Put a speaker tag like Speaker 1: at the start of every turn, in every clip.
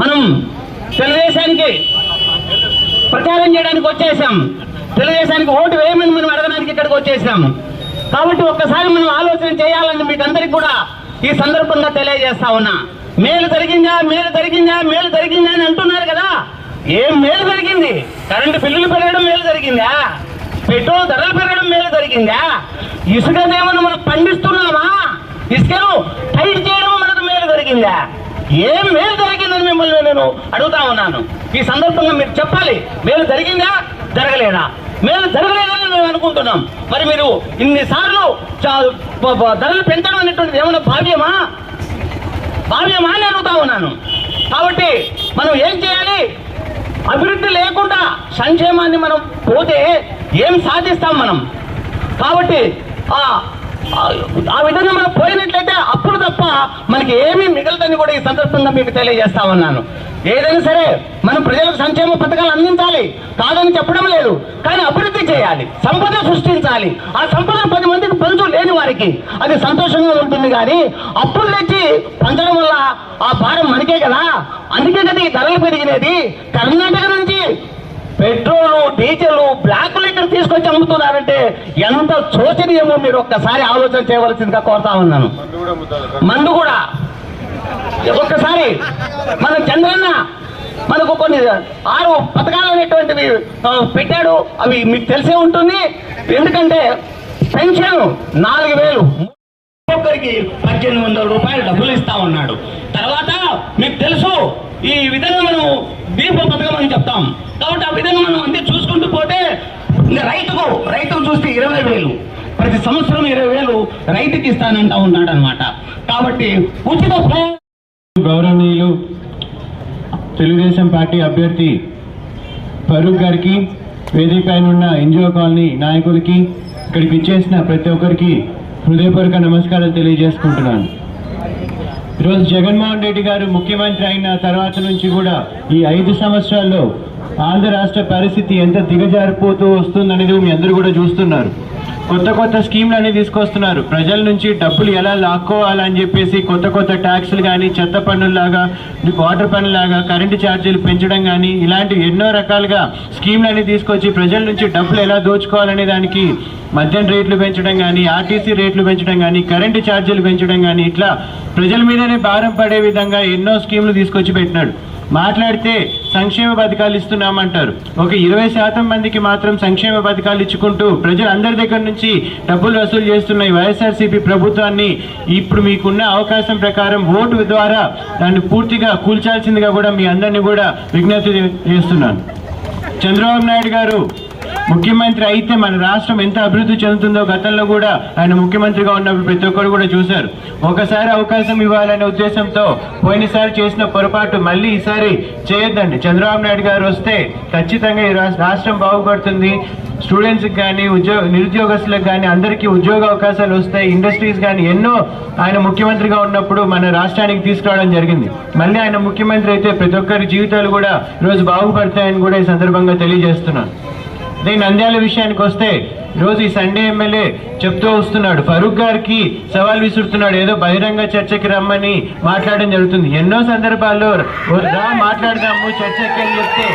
Speaker 1: మనం తెలుగుదేశానికి ప్రచారం చేయడానికి వచ్చేసాం. తెలుగుదేశానికి ఓటు వేయమని మనం అడగడానికి ఇక్కడికి వచ్చేసాం. కాబట్టి ఒక్కసారి మనం ఆలోచన చేయాలని మీకు అందరికి కూడా ఈ సందర్భంగా తెలియజేస్తా ఉన్నా. మేలు జరిగిందా మేలు జరిగిందా మేలు జరిగిందా అని అంటున్నారు కదా. ఏం మేలు జరిగింది? కరెంటు బిల్లులు పెరగడం మేలు జరిగిందా? పెట్రోల్ ధరలు పెరగడం మేలు జరిగిందా? ఇసుక ఏమన్నా మనం పండిస్తున్నామా? ఇసుకను టైట్ చేయడం మనకు మేలు జరిగిందా? ఏం మేలు జరిగిందని మిమ్మల్ని నేను అడుగుతా ఉన్నాను. ఈ సందర్భంగా మీరు చెప్పాలి మేలు జరిగిందా జరగలేదా? మేలు జరగలేదని మేము అనుకుంటున్నాం. మరి మీరు ఇన్నిసార్లు ధరలు పెంచడం అనేటువంటిది ఏమైనా భావ్యమా? భావ్యమా అని అడుగుతా ఉన్నాను. కాబట్టి మనం ఏం చేయాలి? అభివృద్ధి లేకుండా సంక్షేమాన్ని మనం పోతే ఏం సాధిస్తాం మనం? కాబట్టి ఆ ఆ- విధంగా మనం పోయినట్లయితే అప్పుడు తప్ప మనకి ఏమీ మిగలదని కూడా ఈ సందర్భంగా మీకు తెలియజేస్తా ఉన్నాను. ఏదైనా సరే మనం ప్రజలకు సంక్షేమ పథకాలు అందించాలి. కాదని చెప్పడం లేదు. కానీ అభివృద్ధి చేయాలి. సంపద సృష్టించాలి. ఆ సంపద పది మందికి పంచు లేని వారికి అది సంతోషంగా ఉంటుంది కానీ అప్పులు తెచ్చి పంచడం వల్ల ఆ భారం మనకే కదా. అందుకే కదా ఈ ధరలు పెరిగినది. కర్ణాటక నుంచి పెట్రోలు డీజిల్ బ్లాక్ లిక్కర్ తీసుకొచ్చి అమ్ముతున్నారంటే ఎంత శోచనీయమో మీరు ఒక్కసారి ఆలోచన చేయవలసిందిగా కోరుతా ఉన్నాను. మందు కూడా ఒక్కసారి మన చంద్రన్న మనకు కొన్ని ఆరు పథకాలు అనేటువంటివి పెట్టాడు. అవి మీకు తెలిసే ఉంటుంది. ఎందుకంటే పెన్షన్ నాలుగు వేలు. ఒక్కరికి పద్దెనిమిది వందల రూపాయలు డబ్బులు ఇస్తా ఉన్నాడు. తర్వాత మీకు తెలుసు ఈ విధంగా మనం దీప పథకం అని చెప్తాం. కాబట్టి ఆ విధంగా మనం అన్ని చూసుకుంటూ పోతే రైతుకు రైతుకు చూస్తే ఇరవై వేలు ప్రతి సంవత్సరం ఇరవై వేలు రైతుకి ఇస్తానంటా ఉన్నాడు అనమాట కాబట్టి ఉచిత
Speaker 2: గౌరవనీయులు తెలుగుదేశం పార్టీ అభ్యర్థి ఫరూక్ గారికి వేదిక పైన ఉన్న ఎన్జిఓ కాలనీ నాయకులకి ఇక్కడికి ఇచ్చేసిన ప్రతి ఒక్కరికి హృదయపూర్వక నమస్కారాలు తెలియజేసుకుంటున్నాను. ఈరోజు జగన్మోహన్ రెడ్డి గారు ముఖ్యమంత్రి అయిన తర్వాత నుంచి కూడా ఈ ఐదు సంవత్సరాల్లో ఆంధ్ర రాష్ట్ర పరిస్థితి ఎంత దిగజారిపోతూ వస్తుందనేది మీ అందరూ కూడా చూస్తున్నారు. కొత్త కొత్త స్కీమ్లు అనేవి తీసుకొస్తున్నారు. ప్రజల నుంచి డబ్బులు ఎలా లాక్కోవాలని చెప్పేసి కొత్త కొత్త ట్యాక్స్లు కానీ చెత్త పన్నుల్లాగా వాటర్ పన్నులాగా కరెంటు ఛార్జీలు పెంచడం కానీ ఇలాంటి ఎన్నో రకాలుగా స్కీమ్లు అనేవి తీసుకొచ్చి ప్రజల నుంచి డబ్బులు ఎలా దోచుకోవాలనే దానికి మద్యం రేట్లు పెంచడం కానీ ఆర్టీసీ రేట్లు పెంచడం కానీ కరెంటు ఛార్జీలు పెంచడం కానీ ఇట్లా ప్రజల మీదనే భారం పడే విధంగా ఎన్నో స్కీమ్లు తీసుకొచ్చి పెట్టినాడు. మాట్లాడితే సంక్షేమ పథకాలు ఇస్తున్నామంటారు. ఒక ఇరవై శాతం మందికి మాత్రం సంక్షేమ పథకాలు ఇచ్చుకుంటూ ప్రజలందరి దగ్గర నుంచి డబ్బులు వసూలు చేస్తున్న ఈ వైఎస్ఆర్సీపీ ప్రభుత్వాన్ని ఇప్పుడు మీకున్న అవకాశం ప్రకారం ఓటు ద్వారా దాన్ని పూర్తిగా కూల్చాల్సిందిగా కూడా మీ అందరినీ కూడా విజ్ఞప్తి చేస్తున్నాను. చంద్రబాబు నాయుడు గారు ముఖ్యమంత్రి అయితే మన రాష్ట్రం ఎంత అభివృద్ధి చెందుతుందో గతంలో కూడా ఆయన ముఖ్యమంత్రిగా ఉన్నప్పుడు ప్రతి ఒక్కరు కూడా చూశారు. ఒకసారి అవకాశం ఇవ్వాలనే ఉద్దేశంతో పోయినసారి చేసిన పొరపాటు మళ్ళీ ఈసారి చేయొద్దండి. చంద్రబాబు నాయుడు గారు వస్తే ఖచ్చితంగా ఈ రాష్ట్ర- రాష్ట్రం బాగుపడుతుంది. స్టూడెంట్స్కి కానీ ఉద్యోగ నిరుద్యోగస్తులకు కానీ అందరికీ ఉద్యోగ అవకాశాలు వస్తాయి. ఇండస్ట్రీస్ కానీ ఎన్నో ఆయన ముఖ్యమంత్రిగా ఉన్నప్పుడు మన రాష్ట్రానికి తీసుకురావడం జరిగింది. మళ్ళీ ఆయన ముఖ్యమంత్రి అయితే ప్రతి ఒక్కరి జీవితాలు కూడా ఈరోజు బాగుపడతాయని కూడా ఈ సందర్భంగా తెలియజేస్తున్నాను. అదే నంద్యాల విషయానికి వస్తే రోజు ఈ సండే ఎమ్మెల్యే చెప్తూ వస్తున్నాడు. ఫరూక్ గారికి సవాల్ విసురుతున్నాడు. ఏదో బహిరంగ చర్చకి రమ్మని మాట్లాడడం జరుగుతుంది. ఎన్నో సందర్భాల్లో రా మాట్లాడదాము చర్చకి అని చెప్తే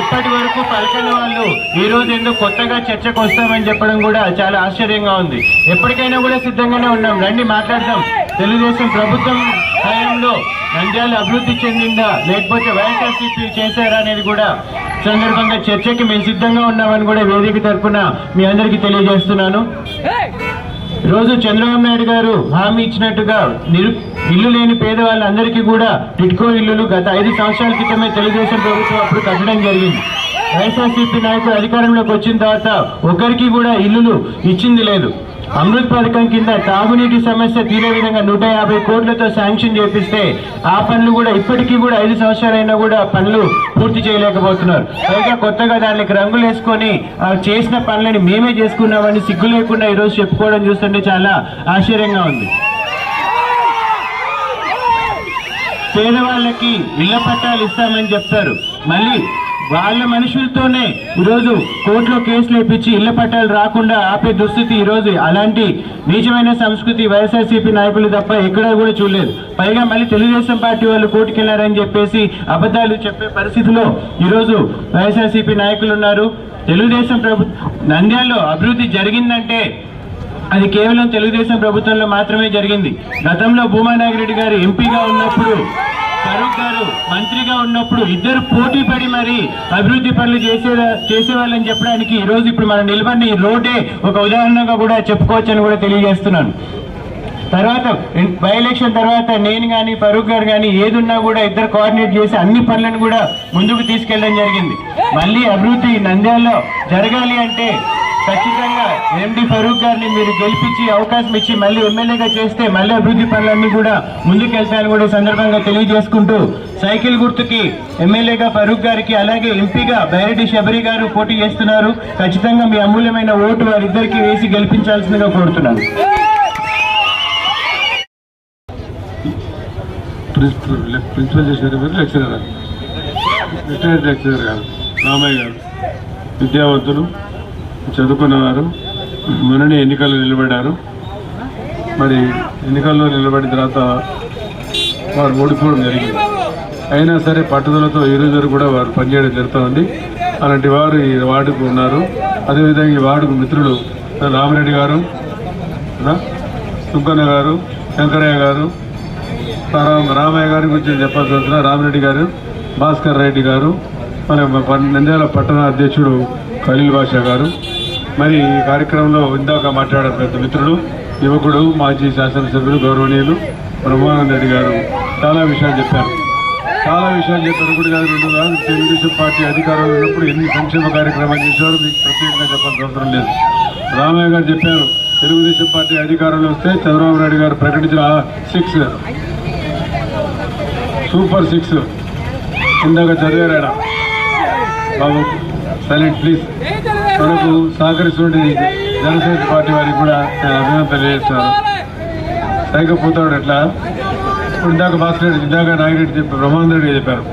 Speaker 2: ఇప్పటి వరకు పలకని వాళ్ళు ఈ రోజు ఎందుకు కొత్తగా చర్చకు వస్తామని చెప్పడం కూడా చాలా ఆశ్చర్యంగా ఉంది. ఎప్పటికైనా కూడా సిద్ధంగానే ఉన్నాం. రండి మాట్లాడదాం. తెలుగుదేశం ప్రభుత్వం హయాంలో నంద్యాల అభివృద్ధి చెందిందా లేకపోతే వైఎస్ఆర్సీపీ చేశారా అనేది కూడా సందర్భంగా చర్చకి మేము సిద్ధంగా ఉన్నామని కూడా వేదిక తరఫున మీ అందరికీ తెలియజేస్తున్నాను. రోజు చంద్రబాబు నాయుడు గారు హామీ ఇచ్చినట్టుగా నిరు ఇల్లు లేని పేదవాళ్ళందరికీ కూడా టిట్కో ఇల్లులు గత ఐదు సంవత్సరాల క్రితమే తెలుగుదేశం ప్రభుత్వం అప్పుడు కట్టడం జరిగింది. వైఎస్ఆర్సీపీ నాయకులు అధికారంలోకి వచ్చిన తర్వాత ఒకరికి కూడా ఇల్లులు ఇచ్చింది లేదు. అమృత్ పథకం కింద తాగునీటి సమస్య తీరే విధంగా నూట యాభై కోట్లతో శాంక్షన్ చేపిస్తే ఆ పనులు కూడా ఇప్పటికీ కూడా ఐదు సంవత్సరాలైనా కూడా పనులు పూర్తి చేయలేకపోతున్నారు. పైగా కొత్తగా దానికి రంగులు వేసుకొని చేసిన పనులని మేమే చేసుకున్నామని సిగ్గు లేకుండా ఈరోజు చెప్పుకోవడం చూస్తుంటే చాలా ఆశ్చర్యంగా ఉంది. పేదవాళ్ళకి ఇళ్ళ పట్టాలు ఇస్తామని చెప్తారు. మళ్ళీ వాళ్ళ మనుషులతోనే ఈరోజు కోర్టులో కేసులు ఇప్పించి ఇళ్ళ పట్టాలు రాకుండా ఆపే దుస్థితి ఈరోజు అలాంటి నీచమైన సంస్కృతి వైఎస్ఆర్సీపీ నాయకులు తప్ప ఎక్కడా కూడా చూడలేదు. పైగా మళ్ళీ తెలుగుదేశం పార్టీ వాళ్ళు కోర్టుకు వెళ్ళారని చెప్పేసి అబద్ధాలు చెప్పే పరిస్థితిలో ఈరోజు వైఎస్ఆర్సీపీ నాయకులు ఉన్నారు. తెలుగుదేశం ప్రభు నంద్యాలలో అభివృద్ధి జరిగిందంటే అది కేవలం తెలుగుదేశం ప్రభుత్వంలో మాత్రమే జరిగింది. గతంలో భూమా నాగిరెడ్డి గారు ఎంపీగా ఉన్నప్పుడు ఫరూక్ గారు మంత్రిగా ఉన్నప్పుడు ఇద్దరు పోటీ పడి మరి అభివృద్ధి పనులు చేసే చేసేవాళ్ళని చెప్పడానికి ఈ రోజు ఇప్పుడు మనం నిలబడిన ఈ రోడ్డే ఒక ఉదాహరణగా కూడా చెప్పుకోవచ్చని కూడా తెలియజేస్తున్నాను. తర్వాత బై ఎలక్షన్ తర్వాత నేను కానీ ఫరూక్ గారు కానీ ఏదున్నా కూడా ఇద్దరు కోఆర్డినేట్ చేసి అన్ని పనులను కూడా ముందుకు తీసుకెళ్ళడం జరిగింది. మళ్ళీ అభివృద్ధి నంద్యాలలో జరగాలి అంటే ఖచ్చితంగా ఎండి ఫరూక్ గారిని మీరు గెలిపించి అవకాశం ఇచ్చి మళ్ళీ ఎమ్మెల్యేగా చేస్తే మళ్ళీ అభివృద్ధి పనులన్నీ కూడా ముందుకెళ్తాయని కూడా సందర్భంగా తెలియజేసుకుంటూ సైకిల్ గుర్తుకి ఎమ్మెల్యేగా ఫరూక్ గారికి అలాగే ఎంపీగా బైరెడ్డి శబరి గారు పోటీ చేస్తున్నారు. ఖచ్చితంగా మీ అమూల్యమైన ఓటు వారిద్దరికీ వేసి గెలిపించాల్సిందిగా కోరుతున్నాను.
Speaker 3: ప్రిన్సిపల్ ప్రిన్సిపల్ చేశారు మీరు లెక్చరర్? రిటైర్డ్ లెక్చరర్ గారు రామయ్య గారు. విద్యావంతులు. చదువుకున్నవారు మొన్ననే ఎన్నికల్లో నిలబడ్డారు. మరి ఎన్నికల్లో నిలబడిన తర్వాత వారు ఓడిపోవడం జరిగింది. అయినా సరే పట్టుదలతో ఈరోజు వరకు కూడా వారు పనిచేయడం జరుగుతుంది. అలాంటి వారు ఈ వార్డుకు ఉన్నారు. అదేవిధంగా ఈ వార్డుకు మిత్రులు రామరెడ్డి గారు సుంకన్న గారు శంకరయ్య గారు రామయ్య గారి గురించి చెప్పాల్సి రామరెడ్డి గారు భాస్కర్ రెడ్డి గారు మన నంద్యాల పట్టణ అధ్యక్షుడు ఖలీల్ బాషా గారు మరి ఈ కార్యక్రమంలో ఇందాక మాట్లాడారు పెద్ద మిత్రుడు యువకుడు మాజీ శాసనసభ్యులు గౌరవనీయులు బ్రహ్మానంద రెడ్డి గారు చాలా విషయాలు చెప్పారు. చాలా విషయాలు చెప్పారు కూడా కాదు రెండు కాదు తెలుగుదేశం పార్టీ అధికారంలో ఉన్నప్పుడు ఎన్ని సంక్షేమ కార్యక్రమాలు చేశారు మీకు ప్రత్యేకంగా చెప్పాల్సిన అవసరం లేదు. రామయ్య గారు చెప్పారు తెలుగుదేశం పార్టీ అధికారంలో వస్తే చంద్రబాబు నాయుడు గారు ప్రకటించిన సిక్స్ సూపర్ సిక్స్ ఇందాక చదివారాడా బాబు సైలెంట్ ప్లీజ్ మనకు సహకరిస్తున్న జనసేన పార్టీ వారికి కూడా నేను అభినందన తెలియజేస్తాను సైకపోతాడు ఎట్లా ఇప్పుడు ఇందాక భాస్కర్ రెడ్డి ఇందాక నాగిరెడ్డి చెప్పి బ్రహ్మానంద రెడ్డి చెప్పారు.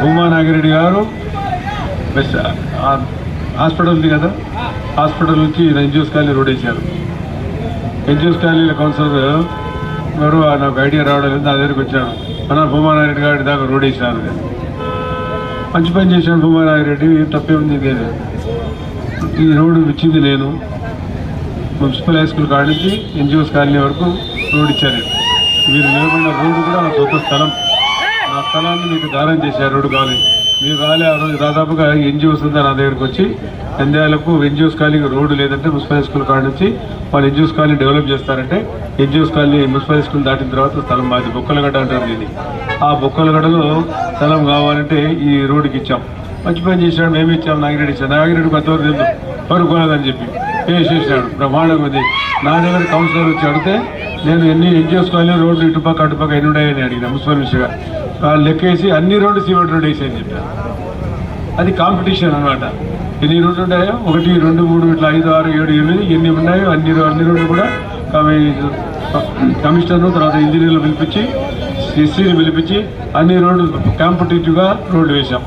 Speaker 3: భూమా నాగిరెడ్డి గారు బెస్ట్ హాస్పిటల్ ఉంది కదా హాస్పిటల్ నుంచి ఎన్జిఓస్ కాలనీ రోడ్ వేశారు. ఎన్జిఓస్ కాలనీలో కౌన్సిలర్ ఎవరు నాకు ఐడియా రావడం లేదు నా దగ్గరికి వచ్చాడు మన భూమానారెడ్డి గారి దాకా రోడ్ వేసినారు మంచి పని చేశాను భూమానారెడ్డి నాగిరెడ్డి తప్పే ఉంది లేదు. ఈ రోడ్డు ఇచ్చింది నేను. మున్సిపల్ హై స్కూల్ కాడి నుంచి ఎన్జిఓస్ కాలనీ వరకు రోడ్ ఇచ్చారు. మీరు నిలబడిన రోడ్డు కూడా నా సొంత స్థలం. నా స్థలాన్ని మీకు దానం చేశారు రోడ్డు కాలనీ. మీరు రాలే ఆ రోజు దాదాపుగా ఎన్జిఓస్ ఉందా నా దగ్గరికి వచ్చి నంద్యాలకు ఎన్జిఓస్ కాలనీకి రోడ్డు లేదంటే మున్సిపల్ హై స్కూల్ కాడి నుంచి వాళ్ళు ఎన్జిఓస్ కాలనీ డెవలప్ చేస్తారంటే NGOs colony municipal high school దాటిన తర్వాత స్థలం మాది బొక్కలగడ్డ అంటారు దీన్ని. ఆ బొక్కలగడ్డలో స్థలం కావాలంటే ఈ రోడ్డుకి ఇచ్చాం. మంచి పని చేశాడు మేము ఇచ్చాము నాగిరెడ్డి ఇచ్చాం. నాగిరెడ్డి కొత్తవారు తెలుసు పరుకోలేదని చెప్పి వేసేసాడు బ్రహ్మాండంగా ఉంది. నా దగ్గర కౌన్సిలర్ వచ్చి అడిగితే నేను ఎన్ని ఎన్జిఓస్ చేసుకోవాలి? రోడ్లు ఇటుపక్క అటుపక్క ఎన్ని ఉన్నాయని అడిగిన మున్సిపల్ మినిస్టర్గా వాళ్ళు లెక్కేసి అన్ని రోడ్లు సిమెంట్ రోడ్ వేసేయని చెప్పారు. అది కాంపిటీషన్ అన్నమాట. ఎన్ని రోడ్లు ఉంటాయో ఒకటి రెండు మూడు ఇట్లా ఐదు ఆరు ఏడు ఎనిమిది ఎన్ని ఉన్నాయో అన్ని అన్ని రోడ్లు కూడా కమిషనర్ తర్వాత ఇంజనీర్లు పిలిపించి ఎస్సీని పిలిపించి అన్ని రోడ్లు కాంపిటేటివ్గా రోడ్లు వేశాం.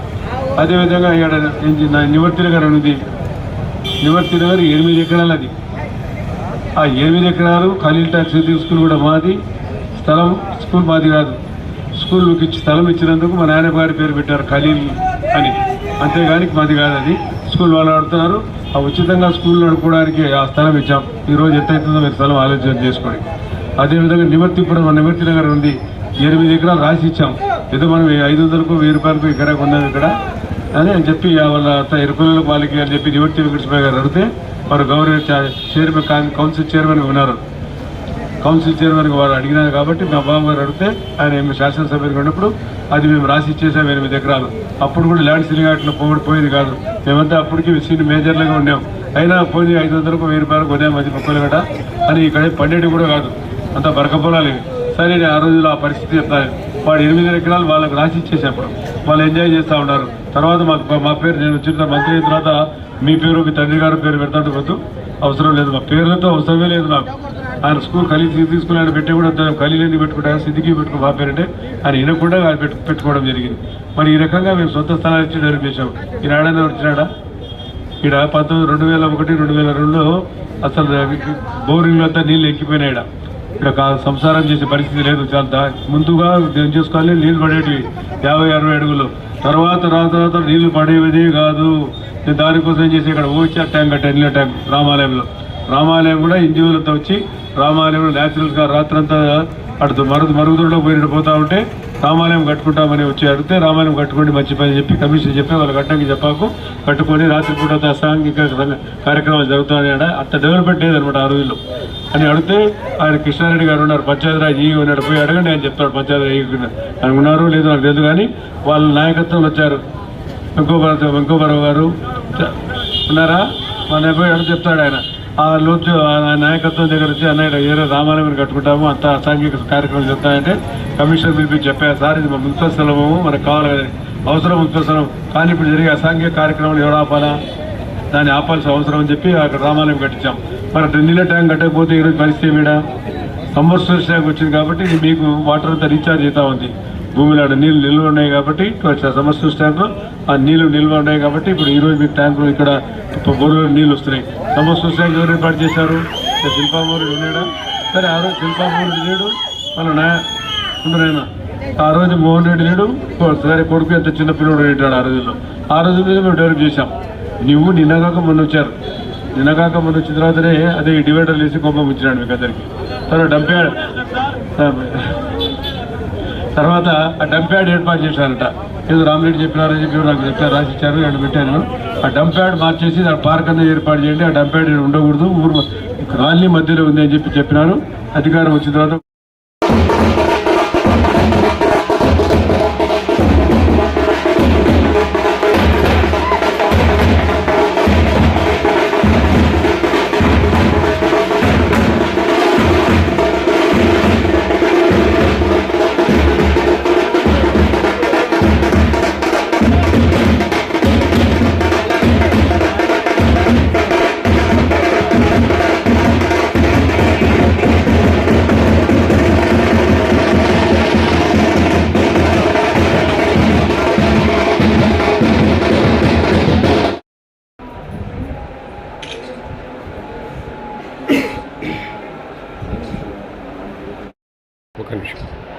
Speaker 3: అదేవిధంగా ఇక్కడ ఇంజ- నా నివర్తి నగర్ ఉంది నివర్తి నగర్ ఎనిమిది ఎకరాలు అది. ఆ ఎనిమిది ఎకరాలు ఖలీల్ టాక్స్ స్కూల్ కూడా మాది. స్థలం స్కూల్ మాది కాదు. స్కూల్కి ఇచ్చి స్థలం ఇచ్చినందుకు మా నాయన గారి పేరు పెట్టారు ఖలీల్ అని. అంతేగాని మాది కాదు అది. స్కూల్ వాళ్ళు ఆడుతున్నారు. ఆ ఉచితంగా స్కూల్ నడుపుకోవడానికి ఆ స్థలం ఇచ్చాం. ఈ రోజు ఎంత అవుతుందో మీరు స్థలం ఆలోచన చేసుకోండి. అదేవిధంగా ఇప్పుడు మన నివర్తి నగర్ ఉంది. ఎనిమిది ఎకరాలు రాసి ఇచ్చాం. ఏదో మనం ఐదు వందలకు వెయ్యి రూపాయలకు ఇక్కడ ఉన్నాం ఇక్కడ. అని అని చెప్పి వాళ్ళ ఇరుకులకు వాళ్ళకి అని చెప్పి నివర్తి వెంకటేశ్వర గారు అడిగితే వారు గౌరవ చైర్మన్ కౌన్సిల్ చైర్మన్ ఉన్నారు. కౌన్సిల్ చైర్మన్ వారు అడిగినారు కాబట్టి మా బాబు గారు అడిగితే ఆయన ఏమి శాసనసభ్యులు ఉన్నప్పుడు అది మేము రాసి ఇచ్చేసాం ఎనిమిది ఎకరాలు. అప్పుడు కూడా ల్యాండ్ సిలిగాట్లో పోగొడి పోయేది కాదు. మేమంతా అప్పటికి సీనియర్ మేజర్లుగా ఉన్నాం. అయినా పోయి ఐదు వందలకు వెయ్యి రూపాయలకు కొన్నాం అది మొక్కలు గట. అని ఇక్కడ పండేటి కూడా కాదు. అంత బరకపోలాలు సరే నేను ఆ రోజుల్లో ఆ పరిస్థితి చెప్తాను. వాడు ఎనిమిది ఎకరాలు వాళ్ళకి రాసి ఇచ్చేసేప్పుడు వాళ్ళు ఎంజాయ్ చేస్తూ ఉన్నారు. తర్వాత మాకు మా పేరు నేను వచ్చిన మంత్రి అయిన తర్వాత మీ పేరు మీ తండ్రి గారి పేరు పెడతాడు వద్దు. అవసరం లేదు. మా పేర్లతో అవసరమే లేదు నాకు ఆయన స్కూల్ ఖాళీ తీసుకుని ఆయన పెట్టి కూడా దాన్ని ఖాళీలు ఎందుకు పెట్టుకుంటా సిద్ధికి పెట్టుకుని మా పేరంటే ఆయన వినకుండా ఆయన పెట్టు పెట్టుకోవడం జరిగింది. మరి ఈ రకంగా మేము సొంత స్థలాలు ఇచ్చి డెవలప్ చేసాం ఈయన ఆడనే వచ్చినాడా? ఇక్కడ పంతొమ్మిది రెండు వేల ఒకటి రెండు వేల రెండులో అసలు బోరింగ్లో అంతా నీళ్ళు ఎక్కిపోయినాయి ఈడ. ఇక్కడ సంసారం చేసే పరిస్థితి లేదు చాలా ముందుగా ఏం చేసుకోవాలి? నీళ్ళు పడేటివి. యాభై అరవై అడుగులు. తర్వాత తర్వాత నీళ్ళు పడేవి కాదు. నేను దానికోసం చేసి? ఇక్కడ ఓచా ట్యాంక్ కట్టాను నీళ్ళ ట్యాంక్? రామాలయంలో. రామాలయం కూడా ఎన్జిఓలతో వచ్చి రామాలయంలో న్యాచురల్గా రాత్రంతా అటు మరుగు మరుగుదొడ్లో పోయి పోతా ఉంటే రామాలయం కట్టుకుంటామని వచ్చి అడిగితే రామాలయం కట్టుకోండి మంచి పని చెప్పి కమిషన్ చెప్పి వాళ్ళు కట్టడానికి చెప్పాకు కట్టుకొని రాత్రిపూట సాంఘిక కార్యక్రమాలు జరుగుతున్నాయి అంత డెవలప్మెంట్ లేదనమాట ఆ రోజుల్లో అని అడిగితే ఆయన కృష్ణారెడ్డి గారు ఉన్నారు పంచాయతీరాజ్ ఈ ఉన్నాడు పోయి అడగండి ఆయన చెప్తాడు పంచాయతీరాజ్ ఆయన ఉన్నారు లేదో నాకు తెలియదు కానీ వాళ్ళ నాయకత్వం వచ్చారు వెంకోబర వెంకోబరావు గారు చ- ఉన్నారా మన పోయి అడిగి చెప్తాడు ఆయన ఆ లోతు ఆ నాయకత్వం దగ్గర వచ్చి అన్నయ్య ఏదో రామాలయం కట్టుకుంటాము అంత అసాంఘిక కార్యక్రమాలు చెప్తాయంటే కమిషనర్ పిలిపి చెప్పారు సార్ ఇది మా మున్సిపల్ స్థలము మనకు కావాలి అవసరం మున్సిపల్ స్థలం. కానీ ఇప్పుడు జరిగే అసాంఘిక కార్యక్రమాలు ఎవరు ఆపాలా? దాన్ని ఆపాల్సిన అవసరం అని చెప్పి అక్కడ రామాలయం కట్టించాం. మరి నీళ్ళ ట్యాంక్ కట్టకపోతే ఈరోజు పరిస్థితి ఏమిడా? సమ్మర్ స్టోరేజ్ ట్యాంక్ వచ్చింది కాబట్టి ఇది మీకు వాటర్ అంతా రీఛార్జ్ అవుతా ఉంది. భూమిలో ఆడ నీళ్ళు నిల్వ ఉన్నాయి కాబట్టి సమ్మర్ స్టోరేజ్ ఆ నీళ్ళు నిల్వ ఉన్నాయి కాబట్టి ఇప్పుడు ఈ రోజు మీకు ట్యాంకులు ఇక్కడ బోర్లో నీళ్ళు వస్తున్నాయి. సమ్మర్ స్టోరేజ్ ట్యాంక్ ఎవరు ఏర్పాటు చేశారు? శిల్పామూరి శిల్పామూరుడు ఉన్నాడా సరే ఆ రోజు శిల్పామూరి లేడు. మన నాయ ఆ రోజు మోహన్ రెడ్డి లేడు. సరే కొడుకు ఎంత చిన్న పిల్లడు ఉంటాడు ఆ రోజుల్లో. ఆ రోజు మీద మేము డెవలప్ చేశాం. నువ్వు నిన్నగాక మొన్న వచ్చారు. నిన్నగాక మొన్న వచ్చిన తర్వాతనే అదే డివైడర్ డివైడర్లు వేసి కొమ్మ ఉంచినాడు మీకు అందరికి. తర్వాత డంప్యాడ్. తర్వాత ఆ డంప్యాడ్ ఏర్పాటు చేశారంట. ఏదో రామిరెడ్డి చెప్పినారని చెప్పి నాకు చెప్పారు రాసి ఇచ్చారు అండ్ పెట్టాను. ఆ డంప్యాడ్ మార్చేసి ఆ పార్క్ అనేది ఏర్పాటు చేయండి ఆ డంప్యాడ్ యార్డ్ ఉండకూడదు ఊరు కాలనీ మధ్యలో ఉంది అని చెప్పి చెప్పినారు. అధికారం వచ్చిన తర్వాత Bakalım şimdi.